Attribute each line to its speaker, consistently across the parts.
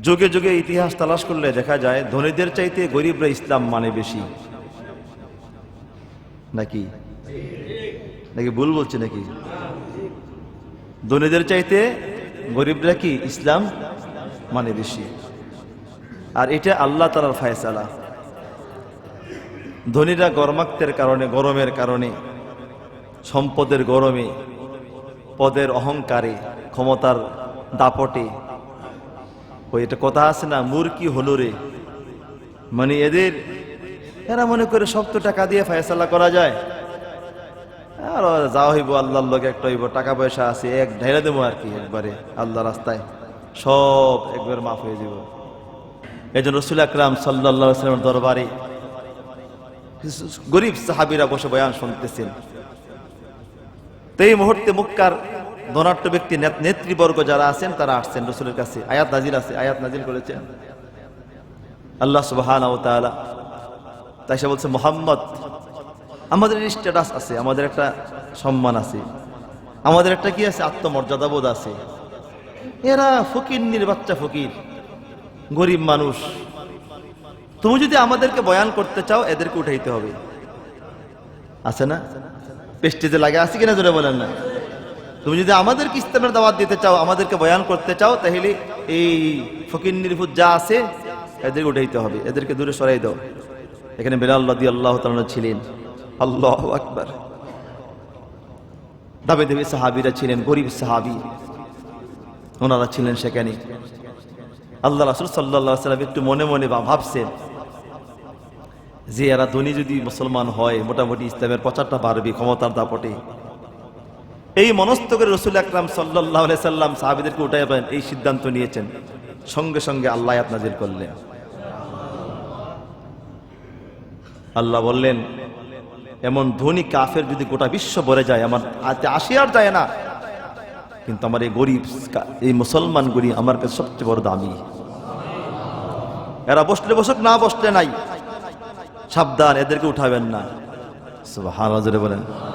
Speaker 1: যুগে যুগে ইতিহাস তালাশ করলে দেখা যায়, ধনীদের চাইতে গরিবরা ইসলাম মানে বেশি। নাকি? নাকি ভুল বলছি নাকি? ধনীদের চাইতে গরিবরা কি ইসলাম মানে বেশি? আর এটা আল্লাহ তালার ফায়সালা। ধনীরা গরমাক্তের কারণে, গরমের কারণে, সম্পদের গরমে, পদের অহংকারে, ক্ষমতার দাপটে এটা কথা আছে না, মুরকি হলো রে। মানে এদের, এরা মনে করে সব তো টাকা দিয়ে ফায়সালা করা যায়। আর যা হইব আল্লাহর লোক একটা হইব, টাকা পয়সা আছে, এক ঢেলে দেবো আর কি একবারে আল্লাহ রাস্তায়। সব একবার মাফ হয়ে যাব এই জন্য রসুল আকরাম সাল্লাহ সাল্লামের দরবারে গরিব সাহাবিরা বসে বয়ান শুনতেছেন। তো এই মুহূর্তে মুক্কার ধনাট্য ব্যক্তি নেত- নেতৃবর্গ যারা আছেন, তারা আসছেন রসুলের কাছে। আয়াত নাজিল আছে, আয়াত নাজিল করেছেন। আল্লাহ সুবাহান তাই সে বলছে, মোহাম্মদ, আমাদের স্ট্যাটাস আছে, আমাদের একটা সম্মান আছে। আমাদের একটা কি আছে? আত্মমর্যাদাবোধ আছে। এরা ফকির বাচ্চা ফকির, গরিব মানুষ। তুমি যদি আমাদেরকে বয়ান করতে চাও, এদেরকে উঠাইতে হবে। আছে না? পেস্টিজে লাগে আছে কিনা জোরে বলেন না। তুমি যদি আমাদেরকে ইসলামের দাওয়াত দিতে চাও, আমাদেরকে বয়ান করতে চাও, তাহলে এই ফকির নির্ভুত যা আছে, এদেরকে উঠাইতে হবে। এদেরকে দূরে সরাই দাও। এখানে বেলাল রাদি আল্লাহ তাআলা ছিলেন। আল্লাহ আকবার। দাবে দেবী সাহাবিরা ছিলেন, গরিব সাহাবি। ওনারা ছিলেন সেখানে। আল্লাহ রাসুল সাল্লাহ সাল্লাম একটু মনে মনে বা ভাবছেন যে এরা ধনী যদি মুসলমান হয়, মোটামুটি ইসলামের প্রচারটা বাড়বে, ক্ষমতার দাপটে। এই মনস্থ করে রসুল আকরাম সাল্লাহ সাল্লাম সাহাবিদেরকে উঠাই পাবেন এই সিদ্ধান্ত নিয়েছেন। সঙ্গে সঙ্গে আল্লাহ নাজিল করলেন। আল্লাহ বললেন, এমন ধনী কাফের যদি গোটা বিশ্ব ভরে যায়, আমার হাতে আসি আর যায় না। কিন্তু আমার এই গরিব এই মুসলমান গরিব আমার কাছে সবচেয়ে বড় দামি। এরা বসলে বসুক, না বসলে নাই। সাবধান, এদেরকে উঠাবেন না। বলেন।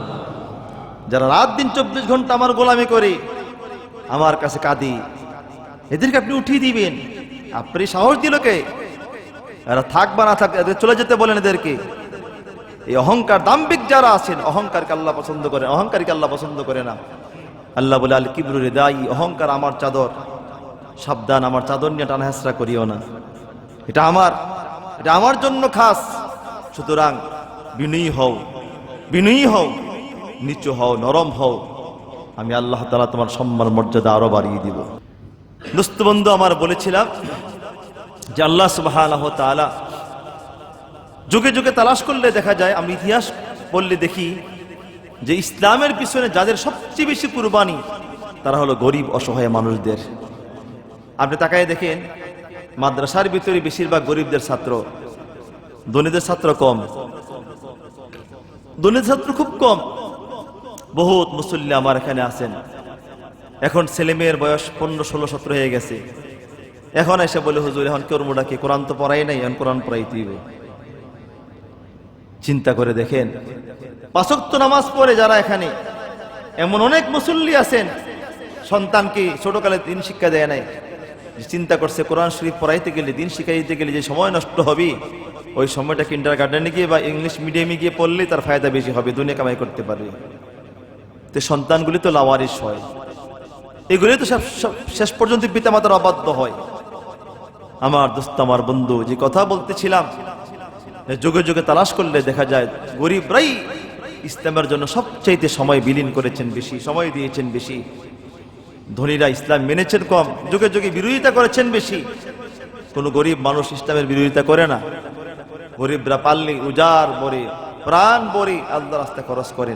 Speaker 1: যারা রাত দিন চব্বিশ ঘণ্টা আমার গোলামি করে, আমার কাছে কাঁদি। এদেরকে আপনি উঠিয়ে দিবেন। আপনি সাহস দিল কে এরা থাক বা না থাক চলে যেতে বলেন এদেরকে। এই অহংকার দাম্বিক যারা আছেন, অহংকারকে আল্লাহ পছন্দ করে অহংকারকে আল্লাহ পছন্দ করে না। আল্লাহ বলে, আল কিবরু দায়ী অহংকার আমার চাদর। সাবধান, আমার চাদর নিয়ে টানা হেসরা করিও না। এটা আমার এটা আমার জন্য খাস। সুতরাং বিনয়ী হও বিনয়ী হও। নিচু হও, নরম হও। আমি আল্লাহ তালা তোমার সম্মান মর্যাদা আরও বাড়িয়ে দিব। দোস্ত বন্ধু, আমার বলেছিলাম যে আল্লাহ সুবাহ যুগে যুগে তালাশ করলে দেখা যায় আমি ইতিহাস বললে দেখি যে ইসলামের পিছনে যাদের সবচেয়ে বেশি কুরবানি, তারা হলো গরিব, অসহায় মানুষদের। আপনি তাকায় দেখেন, মাদ্রাসার ভিতরে বেশিরভাগ গরিবদের ছাত্র, ধনীদের ছাত্র কম। ধনীদের ছাত্র খুব কম। বহুত মুসল্লি আমার এখানে আছেন। এখন ছেলে মেয়ের বয়স পনেরো, ষোলো, সতেরো হয়ে গেছে। এখন এসে বলে, হুজুর, এখন কর্মটা কি কোরআন তো পড়াই নাই, এখন কোরআন পড়াইতে হইবে। চিন্তা করে দেখেন, পাঁচক্ত নামাজ পড়ে যারা এখানে, এমন অনেক মুসল্লি আছেন সন্তানকে ছোটকালে দিন শিক্ষা দেয় নাই? চিন্তা করছে, কোরআন শরীফ পড়াইতে গেলে, দিন শিখাইতে গেলে যে সময় নষ্ট হবে, ওই সময়টা কিন্ডার গার্ডেনে গিয়ে বা ইংলিশ মিডিয়ামে গিয়ে পড়লে তার ফায়দা বেশি হবে, দুনিয়া কামাই করতে পারবে। সন্তানগুলি তো লাওয়ারিস হয়। এগুলি তো শেষ পর্যন্ত পিতামাতার অবাধ্য হয়। আমার দোস্ত, আমার বন্ধু, যে কথা বলতেছিলাম যুগে যুগে তালাশ করলে দেখা যায় গরিবরাই ইসলামের জন্য সবচাইতে সময় বিলীন করেছেন বেশি, সময় দিয়েছেন বেশি। ধনীরা ইসলাম মেনেছেন কম, যুগে যুগে বিরোধিতা করেছেন বেশি। কোনো গরিব মানুষ ইসলামের বিরোধিতা করে না। গরিবরা পাল্লি উজার বরে প্রাণ বরে আল্লাহ রাস্তা খরচ করে